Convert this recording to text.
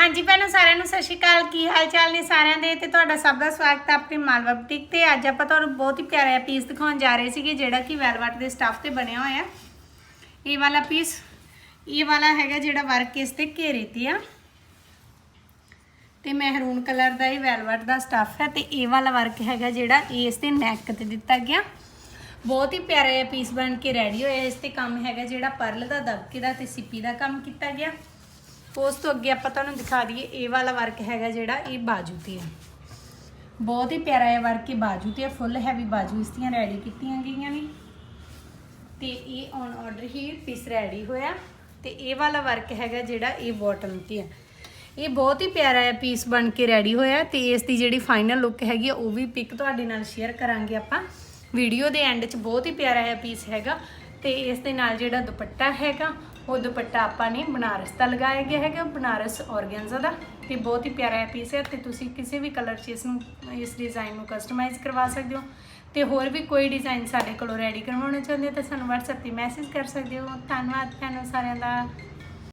ਹਾਂਜੀ ਭੈਣੋ, ਸਾਰਿਆਂ ਨੂੰ ਸਤਿ ਸ਼੍ਰੀ ਅਕਾਲ। ਕੀ ਹਾਲ ਚਾਲ ਨੇ ਸਾਰਿਆਂ ਦੇ? ਤੇ ਤੁਹਾਡਾ ਸਭ ਦਾ ਸਵਾਗਤ ਹੈ ਆਪਣੀ ਮਾਲਵਾ ਬੁਟੀਕ ਤੇ। ਅੱਜ ਆਪਾਂ ਤੁਹਾਨੂੰ ਬਹੁਤ ਹੀ ਪਿਆਰਾ ਪੀਸ ਦਿਖਾਉਣ ਜਾ ਰਹੇ ਸੀਗੇ, ਜਿਹੜਾ ਕਿ ਵੈਲਵਟ ਦੇ ਸਟੱਫ ਤੇ ਬਣਿਆ ਹੋਇਆ। ਇਹ ਵਾਲਾ ਪੀਸ ਇਹ ਵਾਲਾ ਹੈਗਾ ਜਿਹੜਾ ਵਰਕ ਇਸ ਤੇ ਘੇਰੇ ਤੇ ਆ। ਤੇ ਮਹਿਰੂਨ ਕਲਰ ਦਾ ਇਹ ਵੈਲਵਟ ਦਾ ਸਟੱਫ ਹੈ ਤੇ ਇਹ ਵਾਲਾ ਵਰਕ ਹੈਗਾ ਜਿਹੜਾ ਇਸ ਤੇ ਨੈਕ ਤੇ ਦਿੱਤਾ ਗਿਆ। ਬਹੁਤ ਹੀ ਪਿਆਰਾ ਜਿਹਾ ਪੀਸ ਬਣ ਕੇ ਰੈਡੀ ਹੋਇਆ। ਇਸ ਤੇ ਕੰਮ ਹੈਗਾ ਜਿਹੜਾ ਪਰਲ ਦਾ, ਦਬਕੇ ਦਾ ਤੇ ਸਿੱਪੀ ਦਾ ਕੰਮ ਕੀਤਾ ਗਿਆ। ਉਸ ਤੋਂ ਅੱਗੇ ਆਪਾਂ ਤੁਹਾਨੂੰ ਦਿਖਾ ਦਈਏ ਇਹ ਵਾਲਾ ਵਰਕ ਹੈਗਾ ਜਿਹੜਾ ਇਹ ਬਾਜੂ ਤੇ ਹੈ ਬਹੁਤ ਹੀ ਪਿਆਰਾ ਜਿਹਾ ਵਰਕ ਇਹ ਬਾਜੂ ਤੇ ਫੁੱਲ ਹੈਵੀ ਬਾਜੂ ਇਸ ਦੀਆਂ ਰੈਡੀ ਕੀਤੀਆਂ ਗਈਆਂ ਨੇ। ਤੇ ਇਹ ਔਨ ਆਰਡਰ ਹੀ ਪੀਸ ਰੈਡੀ ਹੋਇਆ ਤੇ ਇਹ ਵਾਲਾ ਵਰਕ ਹੈਗਾ ਜਿਹੜਾ ਇਹ ਬਾਟਮ ਤੇ ਹੈ ਇਹ ਬਹੁਤ ਹੀ ਪਿਆਰਾ ਜਿਹਾ ਪੀਸ ਬਣ ਕੇ ਰੈਡੀ ਹੋਇਆ ਤੇ ਇਸ ਦੀ ਜਿਹੜੀ ਫਾਈਨਲ ਲੁੱਕ ਹੈਗੀ ਆ, ਉਹ ਵੀ ਪਿਕ ਤੁਹਾਡੇ ਨਾਲ ਸ਼ੇਅਰ ਕਰਾਂਗੇ ਆਪਾਂ। ਵੀਡੀਓ ਦੇ ਐਂਡ 'ਚ ਬਹੁਤ ਹੀ ਪਿਆਰਾ ਜਿਹਾ ਪੀਸ ਹੈਗਾ ਤੇ ਇਸ ਦੇ ਨਾਲ ਜਿਹੜਾ ਦੁਪੱਟਾ ਹੈਗਾ ਉਹ ਦੁਪੱਟਾ ਆਪਾਂ ਨੇ ਬਨਾਰਸ ਦਾ ਲਗਾਇਆ ਗਿਆ ਹੈਗਾ, ਬਨਾਰਸ ਔਰਗੈਂਜ਼ਾ ਦਾ। ਤੇ ਬਹੁਤ ਹੀ ਪਿਆਰਾ ਪੀਸ ਹੈ ਤੇ ਤੁਸੀਂ ਕਿਸੇ ਵੀ ਕਲਰ 'ਚ ਇਸ ਨੂੰ, ਇਸ ਡਿਜ਼ਾਈਨ ਨੂੰ ਕਸਟਮਾਈਜ਼ ਕਰਵਾ ਸਕਦੇ ਹੋ। ਤੇ ਹੋਰ ਵੀ ਕੋਈ ਡਿਜ਼ਾਈਨ ਸਾਡੇ ਕੋਲੋਂ ਰੈਡੀ ਕਰਵਾਉਣਾ ਚਾਹੁੰਦੇ ਹੋ ਤਾਂ ਸਾਨੂੰ WhatsApp ਤੇ ਮੈਸੇਜ ਕਰ ਸਕਦੇ ਹੋ। ਧੰਨਵਾਦ ਤੁਹਾਨੂੰ ਸਾਰਿਆਂ ਦਾ।